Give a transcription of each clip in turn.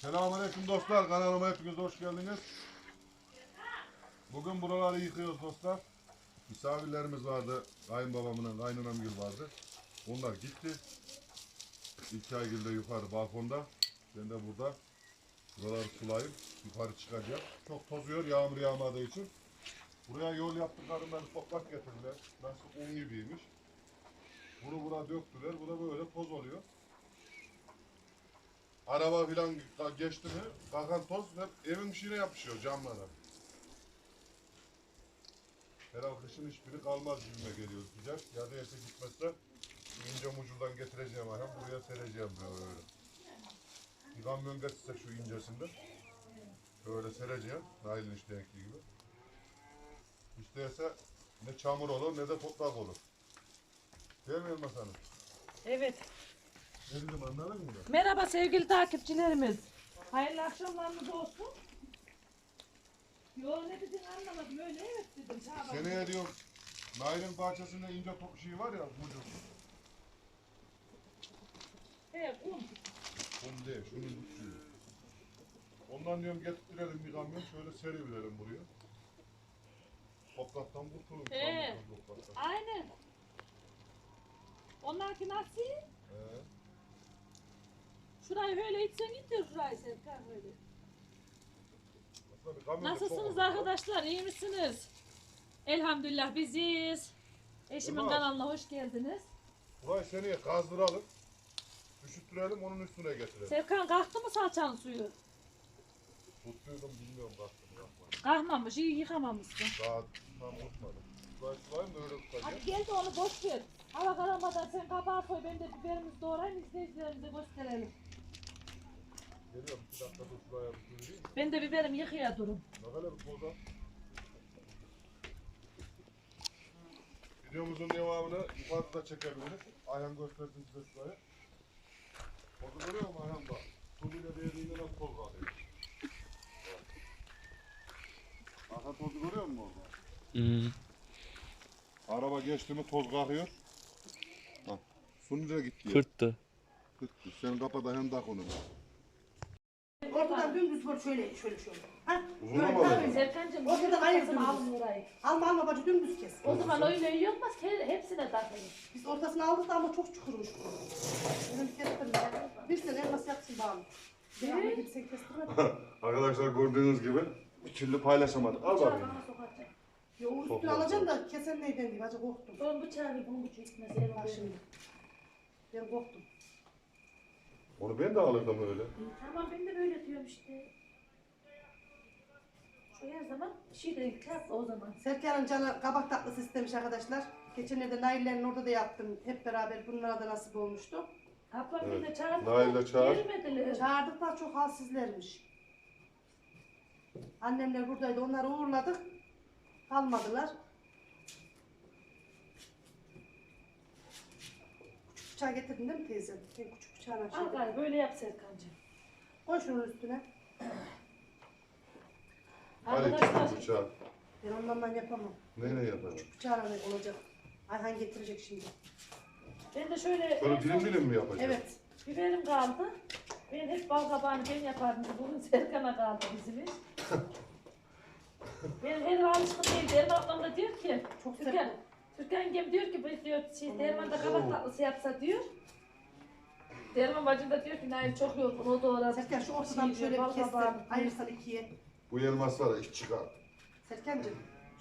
Selamünaleyküm dostlar. Kanalıma hepiniz hoş geldiniz. Bugün buraları yıkıyoruz dostlar. Misafirlerimiz vardı. Kayınbabamın, kaynanamgil vardı. Onlar gitti. İlkaygil de yukarı balkonda. Ben de burada. Buraları sulayıp yukarı çıkacağım. Çok tozuyor yağmur yağmadığı için. Buraya yol yaptıklarından toprak getirdiler. Nasıl un gibiymiş. Bunu buna döktüler. Bu da böyle toz oluyor. Araba filan geçti mi kakan toz hep evin içine yapışıyor camlara. Herhalde kışın hiçbiri kalmaz gibime geliyor sıcak. Ya da ese gitmezse ince mucurdan getireceğim ayağım buraya sereceğim böyle. Bir kamyon getirsek şu incesinden. Böyle sereceğim. Nail'in işte renkli gibi. İşte ise ne çamur olur ne de toprak olur. Değil mi Elmas Hanım? Evet. Ne dedim anladın mı? Merhaba sevgili takipçilerimiz. Hayırlı akşamlarınız olsun. Yo ne dedin anlamadım öyle evet dedim. Şaban. Seneye diyorum Nail'in bahçesinde ince top şey var ya mucur. Evet un. Onu değil, şunun uçuyor. Ondan diyorum getirtirelim bir kamyon, şöyle seriverelim buraya. Topraktan kurtulun. He. Aynen. Onlarki nasıl? He. Şurayı öyle itsen gidiyor şurayı Serkan öyle. Aslında bir kamyon da çok Nasılsınız arkadaşlar? İyi misiniz? Elhamdülillah biziz. Eşimin Elmas. kanalına hoş geldiniz. Burayı seneye kazdıralım. Üşüttürelim, onun üstüne getirelim. Serkan kalktı mı salçanın suyu? Tuttuydum bilmiyorum baktım. yapmadım. Kalkmamış, iyi yıkamamışsın. Daha tam unutmadım. Burayı sulayayım da öyle tutacağım. Hadi gel de onu boş ver. Hava karamadan sen kabağı koy, ben de biberimizi doğrayayım, izleyicilerimize gösterelim. Geliyorum, iki dakika dur şuraya bir sürüyeyim. Ben de biberimi yıkaya durun. Ne kadar toza. Videomuzun devamını yukarıda çekebiliriz. Ayhan göstersin size şurayı. Tozu görüyor musun Ayhan bak? Tuzuyla değdiğinde nasıl toz kalıyor? Ayhan tozu görüyor musun orada? Hmm. Araba geçti mi toz kalkıyor. Bak. Su nereye gitti ya? Fırttı. Kırttı. Sen kapat Ayhan tak onu. Ortadan dümdüz böyle şöyle şöyle şöyle. Ha? Uzun Böyle tabii. böyle. Serkan'cığım O kadar bir hayır orayı. Alma alma bacı dümdüz kes. O zaman öyle yokmaz ki hepsine takayım. Biz ortasını aldık da ama çok çukurmuş. Bunu bir kestirdim. Bir sene elmas yapsın bağlı. Gidip sen kestirmedin. Arkadaşlar gördüğünüz gibi bir türlü paylaşamadık. Al Bıçağı bakayım. bana sokacağım. Ya o üstünü alacaksın da kesen neyden diye bacı korktum. Son bıçağı bir bunun bıçağı. Bak şimdi. Ben korktum. Onu ben de alırdım öyle. Tamam ben de böyle diyorum işte. Şu her zaman şey de kağıtla o zaman. Serkan'ın canı kabak tatlısı istemiş arkadaşlar. Geçenlerde Nail'lerin orada da yaptım. Hep beraber bunlara da nasip olmuştu. Ablam Evet. de çağırdı. Nail de çağır. Gelmediler. Çağırdıklar çok halsizlermiş. Annemler buradaydı. Onları uğurladık. Kalmadılar. Küçük bıçağı getirdin değil mi teyzem? Ben küçük bıçağını Al gari böyle yap Serkan'cığım. Koy şunun üstüne. Hadi Arkadaşlar küçük bıçağı. Ben ondan yapamam. Neyle yaparım? Bıçağına ne olacak? Ayhan getirecek şimdi. ben de şöyle Böyle dilim dilim mi yapacağız? Evet. biberim kaldı. Ben hep bal kabağını ben yapardım. Bugün Serkan'a kaldı bizim iş. Benim her alışkın değil. Derman ablam da diyor ki, Çok Türkan. Türkan yengem diyor ki, biz diyor, şey, Derman da kabak tatlısı yapsa diyor. Derman bacım da diyor ki, Nail çok yorgun, o da orada. Serkan şu ortadan şöyle bir kestir. Ayırsan ikiye. Bu elmas var ya iş çıkar. Serkan'cığım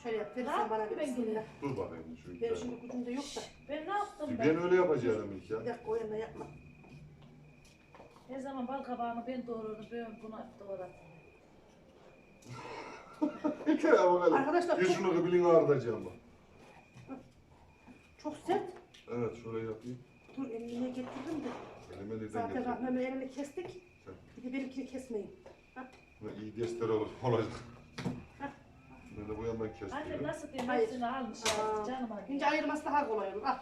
şöyle yap. Ne Verirsen bana ben Bismillah. Dur bakayım şu iki şimdi gücümde yok da. Ben ne yaptım Ben ben? öyle yapacaktım ilk Bir ya. dakika o yana yapma. Her zaman bal kabağını ben doğradım, ben buna doğradım. İki ya bakalım. Arkadaşlar Bir çok- şunu kıbilini ağrıtacağım bak. Çok sert. Evet şöyle yapayım. Dur elime getirdim de. Elime neden Zaten getirdim? Rahman'ın elini kestik. Sen. Bir de benimkini kesmeyin. Ne iyi olur olacak. Ben de bu yandan Annem kestiriyorum. nasıl diyeyim, Hayır. hepsini almış Aa. ya, canım annem. İnce ayırması daha kolay olur. Al.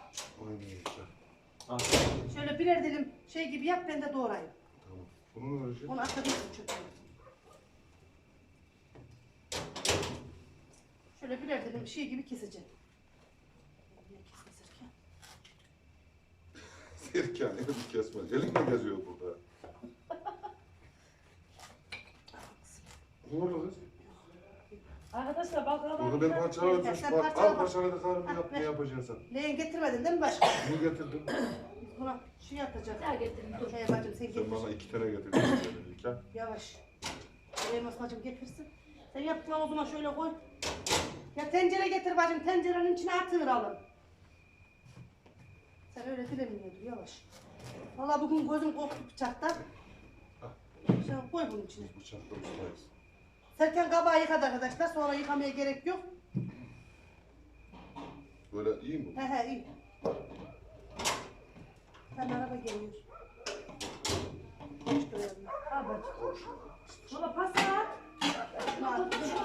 Aynen işte. Şöyle birer dilim şey gibi yap ben de doğrayayım. Tamam. Bunu ne olacak? Onu atabilirsin çöpe. Şöyle birer dilim şey gibi keseceğim. Niye kesme Serkan? Serkan elini kesmez. Elinle geziyor burada. Doğru kız. Arkadaşlar bakalım. Onu ben parçaladım. Sen Bak parçala al bak. parçaladı karım Ha, yap ne yapacaksın? Leğen getirmedin değil mi başka? Bunu getirdim. Buna şey yapacak. Ya getirin dur. Hey bacım sen Sen getir. bana iki tane getirdin. İlker. Yavaş. Elmas bacım getirsin. Sen yaptılar o zaman şöyle koy. Ya tencere getir bacım. Tencerenin içine atıralım. Sen öyle dilemiyordur yavaş. Valla bugün gözüm korktu bıçaktan. Sen koy bunun içine. Biz bıçakla ustayız. Serkan kabağı yıkadı arkadaşlar. Sonra yıkamaya gerek yok. Böyle iyi mi? He he iyi. Ben araba geliyor. Hiç bacım. Koş. Baba pas at.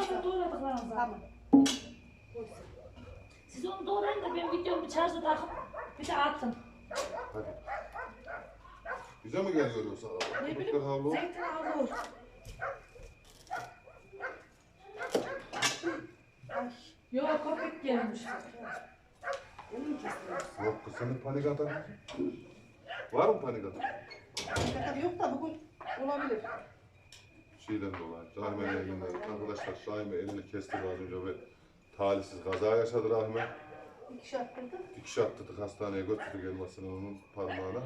Şurada doğradıklarınızı. Tamam. Siz onu doğrayın da ben videomu şarja takıp bir de atın. Hadi. Bize mi geliyor yoksa? Ne bileyim. havlu. Zeytin. Ay. Yok köpek gelmiş. Yok kız senin panik atan. Var mı panik atan? Tabii yok da bugün olabilir. Şeyden dolayı. Rahime elinden. Arkadaşlar Rahime elini kesti az önce ve talihsiz kaza yaşadı Rahime. İki şey attırdı. Dikiş attırdık hastaneye götürdük elmasını onun parmağına.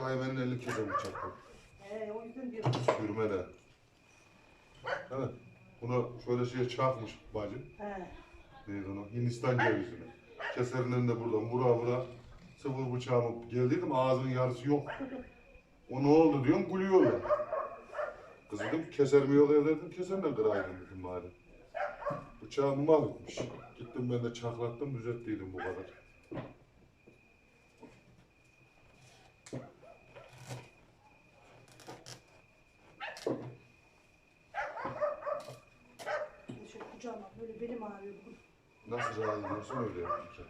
Rahime'nin elini kesin bıçakla. He o yüzden diyorum. Sürmene. Evet. Bunu şöyle şeye çakmış bacı. He. Neydi onu? Hindistan cevizini. Keserin önünde buradan vura vura sıvır bıçağımı geldiydim ağzının yarısı yok. O ne oldu diyorum gülüyorlar. Kız dedim keser mi yok evde dedim keserle kırayım dedim bari. Bıçağımı mahvetmiş. Gittim ben de çaklattım düzelttiydim bu kadar. Şöyle kucağıma böyle belim ağrıyor bugün. Nasıl rahat ediyorsun öyle yapınca.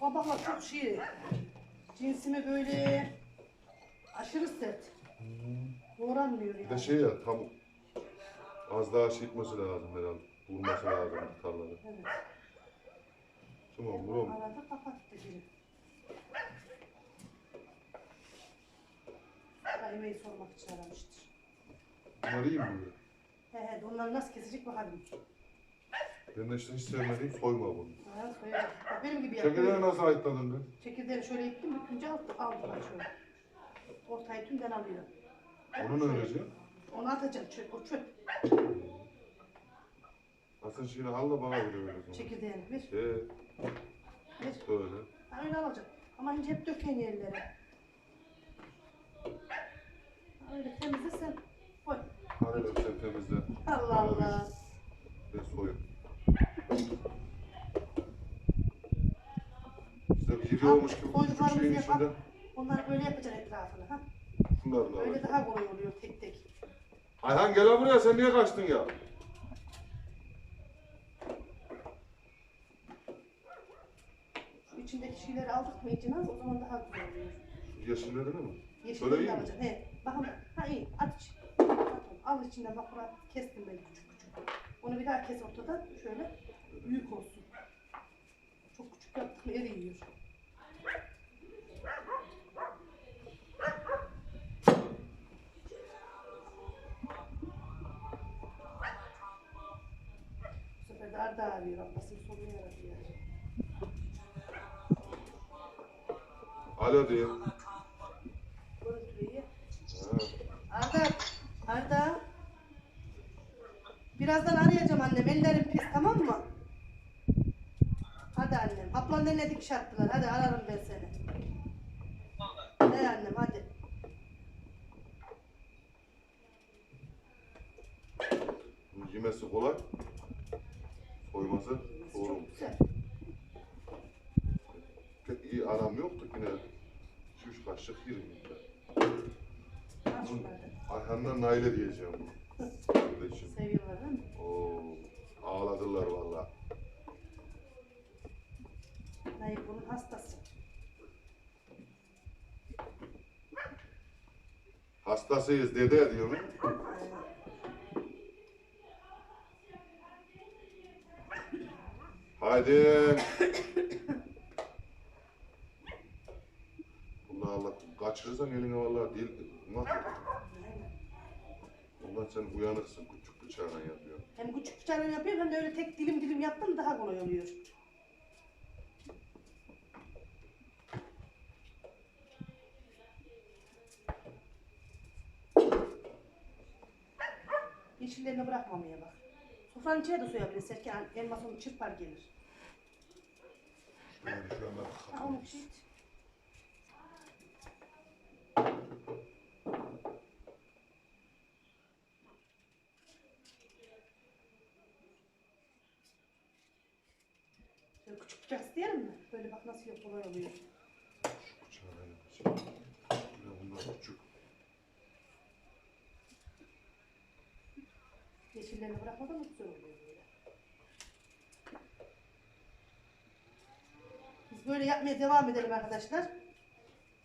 Kabaklar çok şey. Cinsimi böyle aşırı sert. Doğranmıyor Bir de yani. şey ya tam az daha şey etmesi lazım herhalde. Vurması lazım tarları. Evet. Tamam vuram. Arada kapattı gibi. Kaymayı sormak için aramıştır. Bunlar iyi mi böyle? He he onları nasıl kesecek bakalım. Ben de işte hiç sevmediğim soyma bunu. Ha, soyacak. Bak benim gibi yap. Çekirdeği nasıl ayıtladın ben? Çekirdeğini şöyle ittim, bütünce aldım, aldım şöyle. Ortayı tümden alıyor. Onu ne öğreteceğim? Onu atacağım çöp, o çöp. Asıl şeyini al da bana veriyor öyle zaman. Çekirdeğini ver, Ee, ver. böyle. Ha, öyle alacağım. Ama önce hep döken yerlere. Öyle temizle sen. Koy. Hadi be sen temizle. Allah Allah. Ben soyun. İşte bir yeri olmuş gibi küçük şeyin yapalım. içinde. Onları böyle yapacaksın etrafını. Ha? Şunları da Öyle alacağım. daha kolay oluyor tek tek. Ayhan gel lan buraya sen niye kaçtın ya? Şu içindeki şeyleri aldık mı içine o zaman daha güzel oluyor. Yeşilleri mi? Yeşilleri Böyle iyi de mi? alacaksın. He. Bakın. Ha iyi. At iç. At onu. Al içinden bak buraya kestim ben küçük küçük. Onu bir daha kes ortadan. Şöyle büyük olsun. Çok küçük yaptık mı eriyor. Bu sefer de arda arıyor. Ablasının sorunu yaratıyor. Alo diyor. Görüntüyü. Arda, Arda. Birazdan arayacağım annem. Ellerim pis tamam mı? Hadi annem. Ablanın eline dikiş attılar. Hadi ararım ben seni. He annem hadi. Yemesi kolay. Soyması zor. Pek iyi aram yoktu yine. 2-3 kaşık yerim. Ayhan'dan Nail'e diyeceğim. kardeşim. Seviyorlar? Oo, ağladılar valla. Nayip bunun hastası. Hastasıyız dede diyorum. Haydi. Allah Allah kaçırırsan eline vallahi dil mahvolur. Ondan sen uyanıksın. Küçük bıçağına yapıyor. Hem küçük bıçağıyla yapıyorum hem de öyle tek dilim dilim yaptım daha kolay oluyor. Yeşillerini bırakmamaya bak. Sofranın içine de soyabilir. Serkan elmas onu çırpar gelir. Şu anda Ha onu şey. Şöyle küçük bıçak isteyelim mi? Böyle bak nasıl yok kolay oluyor. şu bıçağına yapacağım. Bir de bunlar küçük. Yeşillerini bırakmadan güzel oluyor böyle. Biz böyle yapmaya devam edelim arkadaşlar.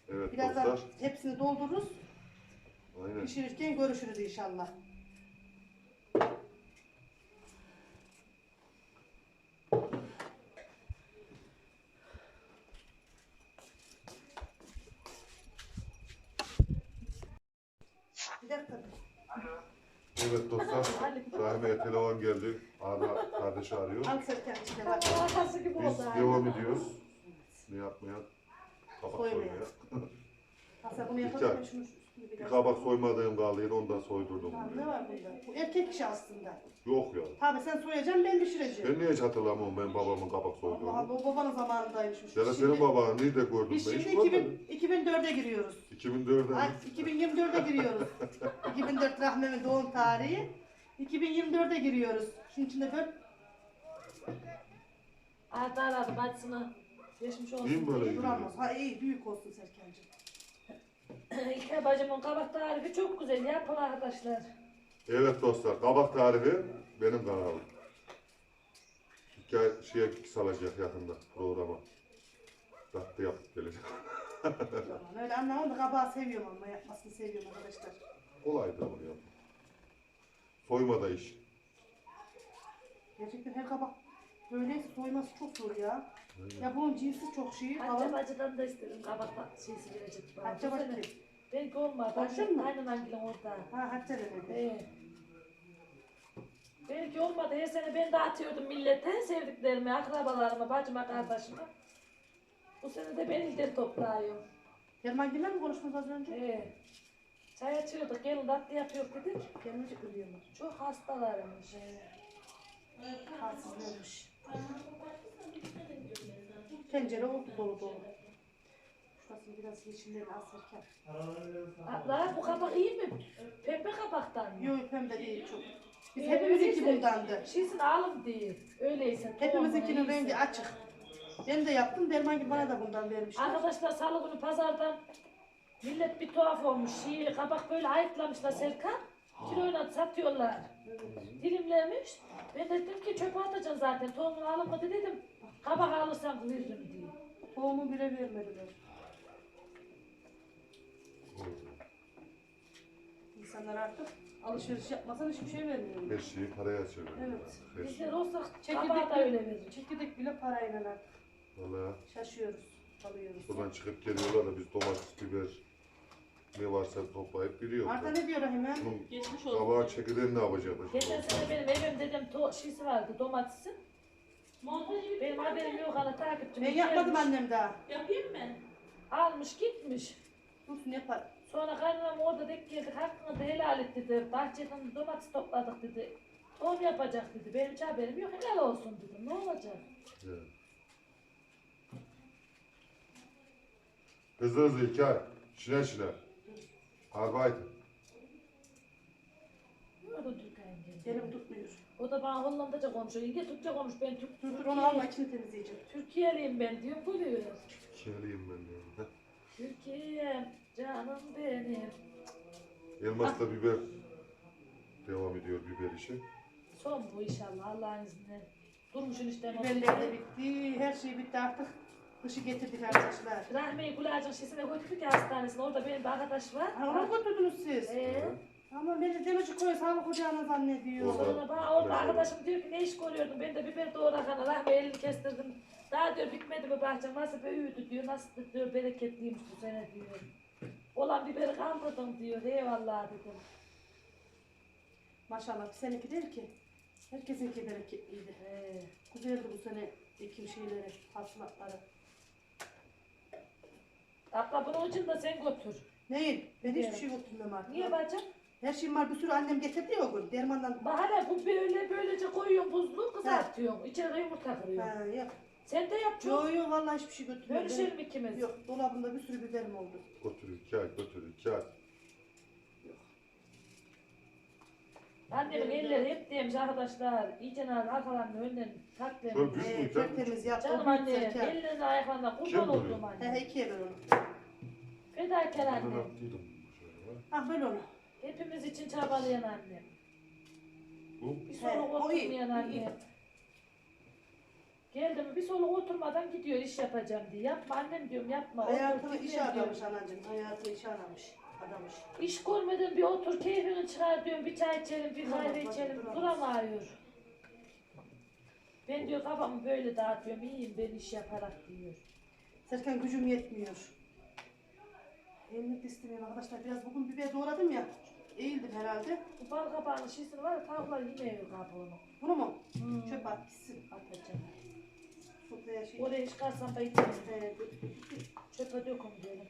Evet Birazdan dostlar. hepsini doldururuz. Aynen. Pişirirken görüşürüz inşallah. Bir dakika. Evet dostlar. Rahmiye Arda kardeşi arıyor. Al Serkan içine bak. Arkası gibi Biz oldu. devam ediyoruz. Ne yapmaya? Kabak Soymaya. soymaya. Bunu. Şunu üstünü Bir kabak soymadığım kaldıydı ondan soydurdum. Tamam, ne var bunda? Bu erkek işi aslında. Yok ya. Tabii sen soyacaksın ben pişireceğim. Ben niye hiç hatırlamam ben babamın kabak Allah soyduğunu. Allah o babanın zamanındaymış. Ya da senin babanı nerede gördüm Biz ben şimdi hiç görmedim. 2000, 2004'e giriyoruz. 2004'de Ay, mi? 2024'e giriyoruz. 2004 Rahme'nin doğum tarihi. 2024'e giriyoruz. Şimdi içinde böyle Arda aradı bacısını. Geçmiş olsun. İyi mi böyle duramaz. Ha iyi büyük olsun Serkan'cığım. İlker bacımın kabak tarifi çok güzel yapın arkadaşlar. Evet dostlar kabak tarifi benim kanalım. Hikaye şeye salacak yakında programa. Tatlı yapıp gelecek. Aman öyle anlamam da kabağı seviyorum ama yapmasını seviyorum arkadaşlar. Kolaydır onu yap. Soymada iş. Gerçekten her kabak böyleyse soyması çok zor ya. Ya bunun cinsi çok şey. Hacca Kalın. bacıdan da istedim kabak şeysi verecek bana. Hacca bacı. Belki olmadı. Bacın mı? Aynen hangilen orada. Ha Hatice demedi. Evet. Belki olmadı. Her sene ben dağıtıyordum millete, sevdiklerime, akrabalarıma, bacıma, kardeşime. Bu sene de ben ilden toplayıyorum. Gelman Gül'le mi konuştunuz az önce? Evet. Çay açıyorduk, gelin tatlı yapıyor dedik. Gelmeyecek ölüyorlar. Çok hastalarmış. Halsizlermiş. Pencere oldu dolu dolu. Şurasını biraz yeşillerini asırken. Abla bu kabak iyi mi? Pembe kabaktan mı? Yok pembe değil çok. Biz Ee, hepimizinki bundandı. Şeysini alın değil. Öyleyse. Hepimizinkinin rengi açık. Ben de yaptım. Derman gibi bana da bundan vermişler. Arkadaşlar salı günü pazardan millet bir tuhaf olmuş. Şey, kabak böyle ayıklamışlar Serkan. Kiloyla satıyorlar. Dilimlemiş. Ben de dedim ki çöpe atacaksın zaten. Tohumunu alınmadı dedim. Kabak alırsam veririm diye. Tohumu bile vermediler. İnsanlar artık alışveriş yapmasan hiçbir şey vermiyor. Her şeyi paraya çeviriyor. Evet. Her. Bizler olsak Çekirdek kabağı da öyle verir. Çekirdek bile parayla artık. Valla Şaşıyoruz. Alıyoruz. buradan çıkıp geliyorlar da biz domates, biber ne varsa toplayıp biliyoruz. Arda ne diyor Rahime? Bunun Geçmiş olsun. kabağı çekirdeğini ne yapacağız? Geçen sene benim evim dedim to şeysi vardı domatesin. Montajı bir Benim haberim yok hala takipçim. Ben yapmadım gelmiş, annem daha. yapayım mı? Almış gitmiş. Dursun yapar. Sonra kaynanam orada denk geldik hakkını da helal et dedi. Bahçeden domates topladık dedi. Tohum yapacak dedi. Benim hiç haberim yok helal olsun dedim. Ne olacak? Evet. Hızlı hızlı İlker. Şine şine. Arbeit. Ne oldu Türkay'ın geldi? Elim tutmuyor. O da bana Hollandaca konuşuyor. İnge Türkçe konuş. Ben Türk, Dur dur onu alma içini temizleyeceğim. Türkiye'liyim ben diyor. Buluyor. Keliyim ben de. Türkiye'm canım benim. Elmas'ta biber devam ediyor biber işi. Son bu inşallah Allah'ın izniyle. Durmuşun işte. Biberler de bitti. Her şey bitti artık. Kışı getirdik arkadaşlar. Rahmeyi Gülacın şişine götürdük ya hastanesine. Orada benim bir arkadaş var. Ha, onu götürdünüz siz. Ee, Ama beni Demirci koyu sağlık ocağına zannediyor. Orada. sonra bana orada arkadaşım diyor ki ne iş görüyordun? Ben de biber doğrakanı rahmeyi elini kestirdim. Daha diyor bitmedi mi bahçem nasıl büyüdü diyor. Nasıl diyor bereketliymiş bu sene diyor. Olan biberi kaldırdım diyor. Eyvallah dedim. Maşallah bir seninki değil ki. Herkesinki bereketliydi. He. Güzeldi bu sene ekim şeyleri, hasılatları. Abla bunun için de sen götür. Neyin? Ben hiçbir şey götürmem artık. Niye bacım? Her şeyim var bir sürü annem getirdi ya o gün. Dermandan. Bak hala bu böyle böylece koyuyorsun buzlu kızartıyorsun. İçine yumurta kırıyorsun. Ha, yap. Sen de yap çok. Yo yo vallahi hiçbir şey götürmedim. Bölüşelim ikimiz. Yok dolabında bir sürü biberim oldu. Götürüyor, kağıt götürüyor, kağıt. Annemin elleri hep demiş arkadaşlar. İyice arkalarını önden taklemiş. Şöyle büyük Ee, mü? tertemiz yaptı. Canım anne, zeka. ellerine ayaklarına Kim kurban vuruyor? oldum He anne. he ikiye ver onu. Fedakar anne. Ah böyle onu. Hepimiz için çabalayan anne. Bu Bir He, soluk o iyi, oturmayan iyi. anne. Geldi mi bir soluk oturmadan gidiyor iş yapacağım diye. Yapma annem diyorum yapma. otur, Hayatını işe dinlen diyorum. aramış anacığım. Hayatını işe aramış. Adamış. İş görmeden bir otur keyfini çıkar diyorum. Bir çay içelim, bir Duramaz, kahve bak, içelim. duramaz. Duramıyor. Ben diyor kafamı böyle dağıtıyorum. İyiyim ben iş yaparak diyor. Serkan gücüm yetmiyor. De istemiyorum arkadaşlar. Biraz bugün biber doğradım ya. Eğildim herhalde. Bu bal kabağının şişini var ya tavuklar yemiyor kabuğunu. Bunu mu? Hmm. Çöp at gitsin. Atacağım. Sofraya şey. Oraya çıkarsam da yiyeceğim. He, Çöpe döküm diyelim.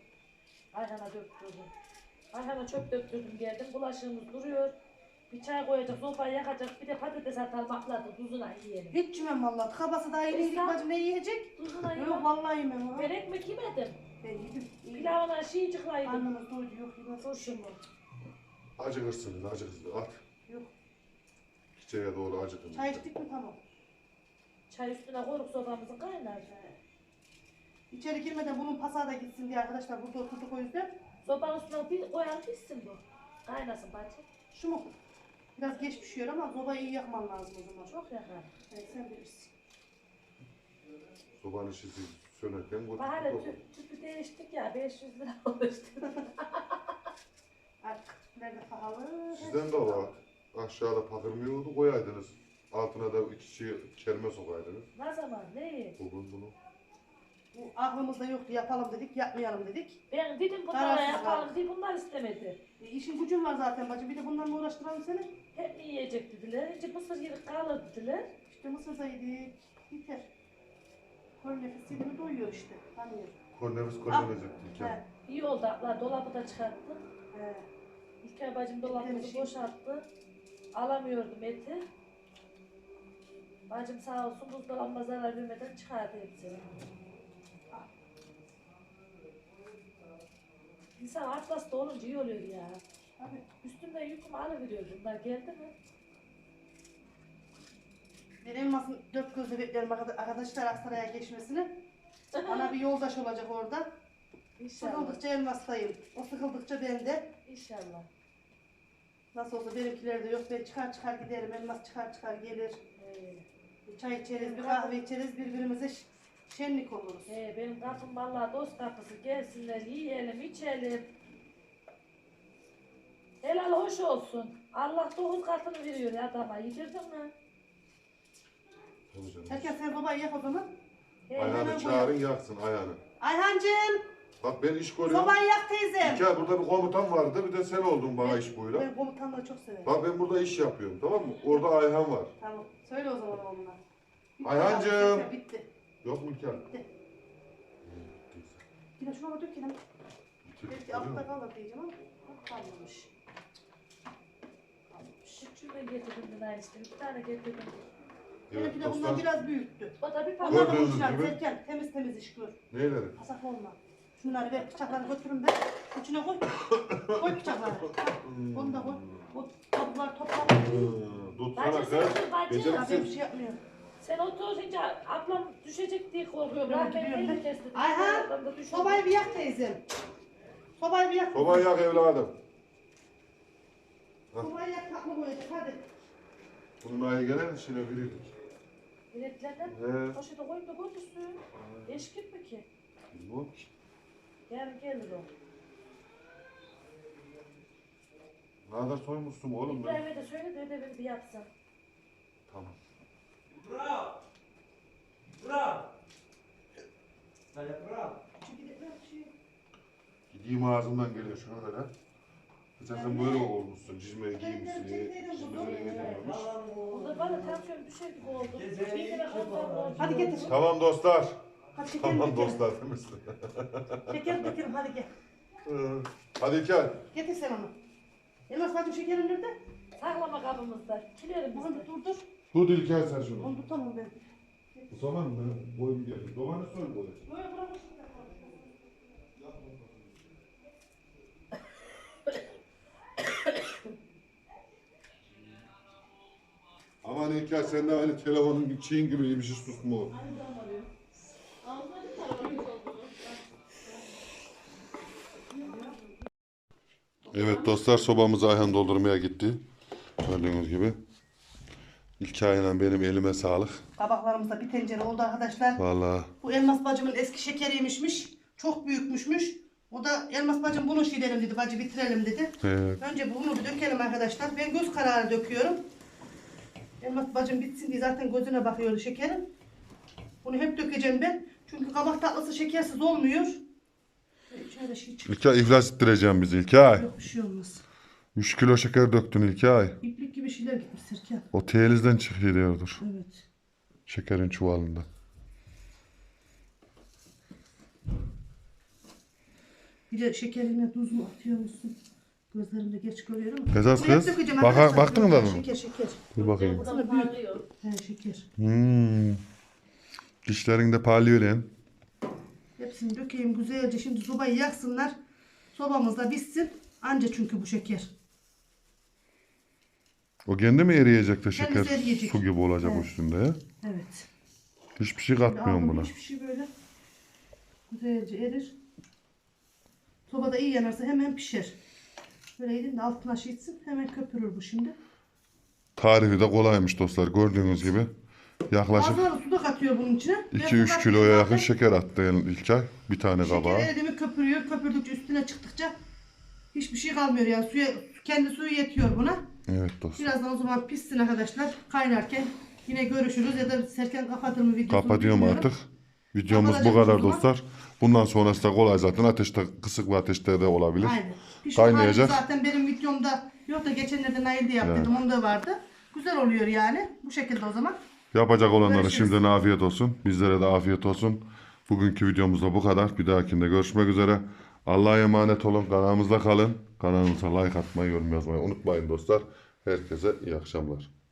Ayhan'a döktürdüm. Ayhan'a çöp döktürdüm geldim. Bulaşığımız duruyor. Bir çay koyacak, sofayı yakacak. Bir de patates atalım atladı. Tuzuna yiyelim. Hiç yemem vallahi. Kabası daha iyi Esra. bacım ne yiyecek? Tuzuna Yok yiyelim. vallahi yemem ha. Ben ekmek yemedim. Ben yedim. iyi. Pilavına şiiciklaydım. Karnımız doydu yok yemez. Turşumu. acıkırsın, acıkırsın. At. Yok. Çiçeğe doğru acıkın. Çay içtik mi tamam. Çay üstüne koyduk sobamızı kaynar. İçeri girmeden bunun pasağı da gitsin diye arkadaşlar burada oturduk o yüzden. Sobanın üstüne bir koyalım pişsin bu. Kaynasın bacım. Şu mu? Biraz geç pişiyor ama zobayı iyi yakman lazım o zaman. Çok yakar. Evet, sen bilirsin. Sobanın şişi sönerken Bahane götürdük. tüp, tüpü değiştik ya 500 lira olmuştu. Artık nerede pahalı? Sizden de var. Aşağıda patırmıyordu, koyaydınız. Altına da iki çiğ kerme sokaydınız. ne zaman ne? Bugün bunu. Bu aklımızda yoktu yapalım dedik yapmayalım dedik. Ben dedim bunlara Kararsız yapalım diye bunlar istemedi. E, işin gücün var zaten bacım bir de bunlarla uğraştıralım seni. Hep yiyecek dediler. İşte mısır yeri kalır dediler. İşte mısır da yedik. Yeter. Kol nefes yedi mi doyuyor işte. Tanıyor. Kornemiz Ah. kornemeyecek He. diyeceğim. İyi oldu abla dolabı da çıkarttık. He. İlker bacım dolabımızı şey. boşalttı. Alamıyordum eti. Bacım sağ olsun buzdolabıma zarar vermeden çıkardı hepsini. İnsan atlasda olunca iyi oluyor ya. Tabii. Üstümden yükümü alıveriyor bunlar geldi mi? Elmasın dört gözle beklerim arkada- arkadaşlar Aksaray'a geçmesini. Bana bir yoldaş olacak orada. İnşallah. Sıkıldıkça elmastayım. O sıkıldıkça ben de. İnşallah. Nasıl olsa benimkiler de yok. Ben çıkar çıkar giderim. Elmas çıkar çıkar gelir. Ee, Bir çay içeriz, bir kahve içeriz. Birbirimize ş- şenlik oluruz. He, benim kapım vallahi dost kapısı gelsinler yiyelim içelim. Helal hoş olsun. Allah dokuz katını veriyor adama. Yedirdin mi? Tabii canım. Herkes sen babayı yak o zaman. He. Ayağını çağırın yaksın ayağını. Ayhancığım, Bak ben iş görüyorum. babayı yak teyzem. İki ay burada bir komutan vardı, bir de sen oldun bana iş buyla. Ben komutanları çok severim. Bak ben burada iş yapıyorum, tamam mı? Orada Ayhan var. Tamam. Söyle o zaman oğluna. Bitti Ayhancığım. abi, Bitti. Yok mu İlker? Bitti. Yine şuna dök yine. Belki altta kalır diyeceğim ama bak kalmamış. Kalmamış. Küçüğüne getirdim ben işte. Bir tane getirdim. Evet Benimki de bundan dostlar, biraz büyüktü. O da bir Onlar parmak. da Gördüğünüz gibi. Serken temiz temiz iş gör. neyleri? Pasak olma. Şunları ver bıçakları götürün be. İçine koy. koy bıçakları. Onu da koy. O kabuklar topla. Hı, Tutsana Bacı kız. sen bacı. Gece- Ya ben bir şey yapmıyorum. Sen oturunca ablam düşecek diye korkuyorum. Yok, Rahmet biliyorum. elini kesti. Ayhan, Ablam da. Sobayı bir yak teyzem. Sobayı bir yak. Sobayı yak evladım. Sobayı yak tatlı koyacak hadi. Bunun ayı gelen içine birilik. Biletlerden He. poşete koyup da götürsün. Eşkit mi ki? Bu. Yarın gelir o. Ne kadar soymuşsun oğlum ben. İbrahim'e de söyle de ödevini bir yapsın. Tamam. Bravo! Bravo! Hadi bravo! Çünkü de bir şey. Giyim ağzımdan geliyor şu an öyle. Geçen sen böyle olmuşsun. Cizmeye giymişsin. Getirmemiş. Burada bana tansiyon düşer gibi oldu. Bir kere kontrol Hadi getir. Tamam dostlar. Hadi Tamam dökelim. dostlar demişsin. Şekerini dökelim hadi gel. Hadi gel. Getir sen onu. Elmas bacım şekerin nerede? Saklama kabımızda. Kilerim Bunu bizde. dur dur. Tut İlker sen şunu. Onu tutamam ben. O zaman ben boyum geldi. Domanı söyle boyu. Böyle bırakmış. Aman İlker sen de aynı telefonun çiğin gibi bir şey susma. Evet dostlar sobamızı Ayhan doldurmaya gitti. Gördüğünüz gibi. İlkay'la benim elime sağlık. Kabaklarımızda bir tencere oldu arkadaşlar. Vallahi Bu elmas bacımın eski şekeriymişmiş. Çok büyükmüşmüş. O da elmas bacım bunu edelim dedi. Bacı bitirelim dedi. evet. Önce bunu bir dökelim arkadaşlar. Ben göz kararı döküyorum. Elmas bacım bitsin diye zaten gözüne bakıyordu şekerin. Bunu hep dökeceğim ben. Çünkü kabak tatlısı şekersiz olmuyor. Şöyle şey çık. İlkay iflas ettireceğim bizi İlkay. Yok bir şey olmaz. 3 kilo şeker döktün İlkay. İplik gibi şeyler gitmiş Serkan. O telinizden çıkıyor diyordur. Evet. Şekerin çuvalında. Bir de şekerine tuz mu atıyor musun? Gözlerimde geç görüyorum. Esas hep kız, baka- arkadaşlar. baktın da mı? Şeker şeker. Dur bakayım. Buradan parlıyor. He şeker. Hmm. Dişlerinde parlıyor lan. Hepsini dökeyim güzelce. Şimdi sobayı yaksınlar. Sobamız da bitsin. Anca çünkü bu şeker. O kendi mi eriyecek de şeker Kendisi eriyecek. su gibi olacak Evet. üstünde ya? Evet. Hiçbir şey katmıyorum Aldım buna. hiçbir şey böyle. Güzelce erir. Sobada iyi yanarsa hemen pişer. Böyle de altına şişsin. Hemen köpürür bu şimdi. Tarifi de kolaymış dostlar gördüğünüz gibi. Yaklaşık Bazıları su da katıyor bunun içine. Ben su 2-3 katmıyorum kiloya yakın zaten. şeker attı yani İlkay. Bir tane kabağa. Şeker eridi mi köpürüyor. Köpürdükçe üstüne çıktıkça hiçbir şey kalmıyor yani. Suya, kendi suyu yetiyor buna. Evet dostlar. Birazdan o zaman pişsin arkadaşlar. Kaynarken yine görüşürüz ya da Serkan kapatır mı videosunu Kapatıyorum bilmiyorum. artık. Videomuz bu kadar o zaman. dostlar. Bundan sonrası da kolay zaten. Ateşte kısık bir ateşte de olabilir. Aynen. Kaynayacak. hali Zaten benim videomda yok da geçenlerde Nail de yaptıydım. Onda vardı. Güzel oluyor yani. Bu şekilde o zaman. Yapacak olanlara Görüşürüz. şimdiden afiyet olsun. Bizlere de afiyet olsun. Bugünkü videomuz da bu kadar. Bir dahakinde görüşmek üzere. Allah'a emanet olun. Kanalımızda kalın. Kanalımıza like atmayı, yorum yazmayı unutmayın dostlar. Herkese iyi akşamlar.